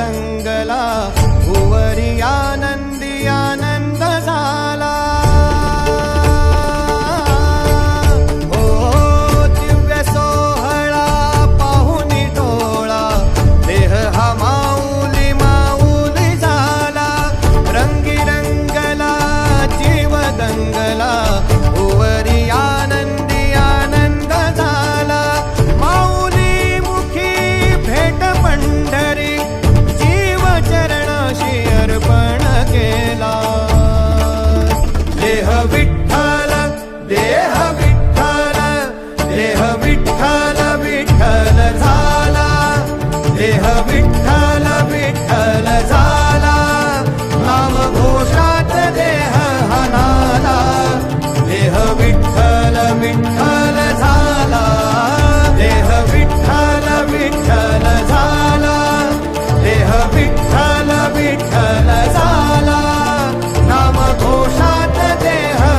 दंगला भुवरिया देह विठ्ठल देह विठ्ठल देह विठ्ठल.